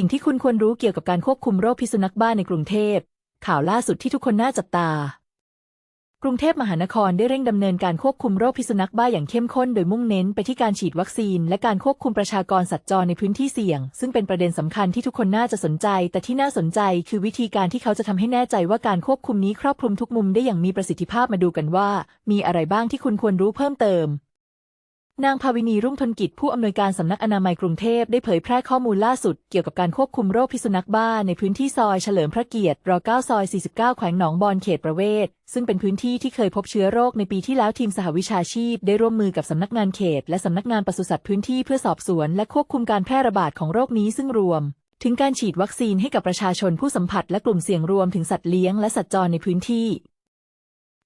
สิ่งที่คุณควรรู้เกี่ยวกับการควบคุมโรคพิษสุนัขบ้าในกรุงเทพ ข่าวล่าสุดที่ทุกคนน่าจับตา กรุงเทพมหานครได้เร่งดำเนินการควบคุมโรคพิษสุนัขบ้าอย่างเข้มข้น โดยมุ่งเน้นไปที่การฉีดวัคซีน และการควบคุมประชากรสัตว์จรในพื้นที่เสี่ยง ซึ่งเป็นประเด็นสำคัญที่ทุกคนน่าจะสนใจ แต่ที่น่าสนใจคือวิธีการที่เขาจะทำให้แน่ใจว่าการควบคุมนี้ครอบคลุมทุกมุมได้อย่างมีประสิทธิภาพมาดูกันว่า มีอะไรบ้างที่คุณควรรู้เพิ่มเติม นางภาวินีรุ่งทนกิจผู้อำนวยการสำนักอนามัยกรุงเทพได้เผยแพร่ข้อมูลล่าสุดเกี่ยวกับการควบคุมโรคพิษสุนัขบ้าในพื้นที่ซอยเฉลิมพระเกียรติร9ซอย 49 แขวงหนองบอนเขตประเวศ ซึ่งเป็นพื้นที่ที่เคยพบเชื้อโรคในปีที่แล้วทีมสหวิชาชีพ ได้ร่วมมือกับสำนักงานเขต และสำนักงานปศุสัตว์พื้นที่เพื่อสอบสวน และควบคุมการแพร่ระบาดของโรคนี้ซึ่งรวม ถึงการฉีดวัคซีนให้กับประชาชนผู้สัมผัสและกลุ่มเสี่ยงรวมถึงสัตว์เลี้ยงและสัตว์จรในพื้นที่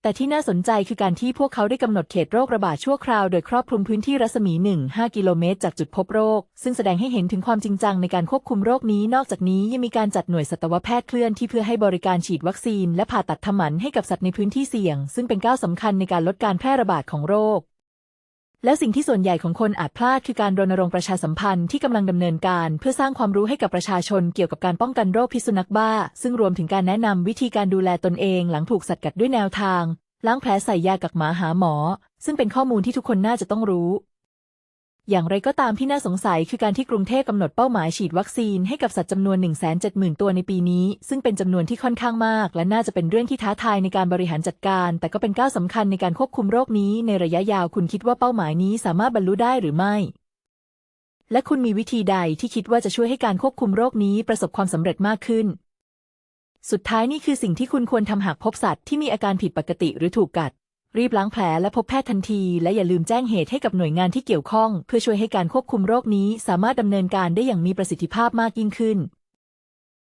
แต่ที่น่าสนใจคือการที่พวกเขาได้กำหนดเขตโรคระบาดชั่วคราวโดยครอบคลุมพื้นที่รัศมี 1-5 กิโลเมตรจากจุดพบโรค ซึ่งแสดงให้เห็นถึงความจริงจังในการควบคุมโรคนี้ นอกจากนี้ยังมีการจัดหน่วยสัตวแพทย์เคลื่อนที่เพื่อให้บริการฉีดวัคซีน และผ่าตัดทำหมันให้กับสัตว์ในพื้นที่เสี่ยง ซึ่งเป็นก้าวสำคัญในการลดการแพร่ระบาดของโรค แล้วสิ่งที่ส่วนใหญ่ของคนอาจพลาดคือการรณรงค์ประชาสัมพันธ์ที่กำลังดำเนินการเพื่อสร้างความรู้ให้กับประชาชนเกี่ยวกับการป้องกันโรคพิษสุนัขบ้า ซึ่งรวมถึงการแนะนำวิธีการดูแลตนเองหลังถูกสัตว์กัดด้วยแนวทาง ล้างแผลใส่ยากักหมาหาหมอ ซึ่งเป็นข้อมูลที่ทุกคนน่าจะต้องรู้ อย่างไรก็ตามที่น่าสงสัยคือการที่กรุงเทพกำหนดเป้าหมายฉีดวัคซีนให้กับสัตว์จำนวน 170,000 ตัวในปีนี้ ซึ่งเป็นจำนวนที่ค่อนข้างมาก และน่าจะเป็นเรื่องที่ท้าทายในการบริหารจัดการ แต่ก็เป็นก้าวสำคัญในการควบคุมโรคนี้ในระยะยาวคุณคิดว่าเป้าหมายนี้สามารถบรรลุได้หรือไม่ และคุณมีวิธีใดที่คิดว่าจะช่วยให้การควบคุมโรคนี้ประสบความสำเร็จมากขึ้น สุดท้ายนี่คือสิ่งที่คุณควรทำหากพบสัตว์ที่มีอาการผิดปกติหรือถูกกัด รีบล้างแผลและพบแพทย์ทันที และอย่าลืมแจ้งเหตุให้กับหน่วยงานที่เกี่ยวข้อง เพื่อช่วยให้การควบคุมโรคนี้สามารถดำเนินการได้อย่างมีประสิทธิภาพมากยิ่งขึ้น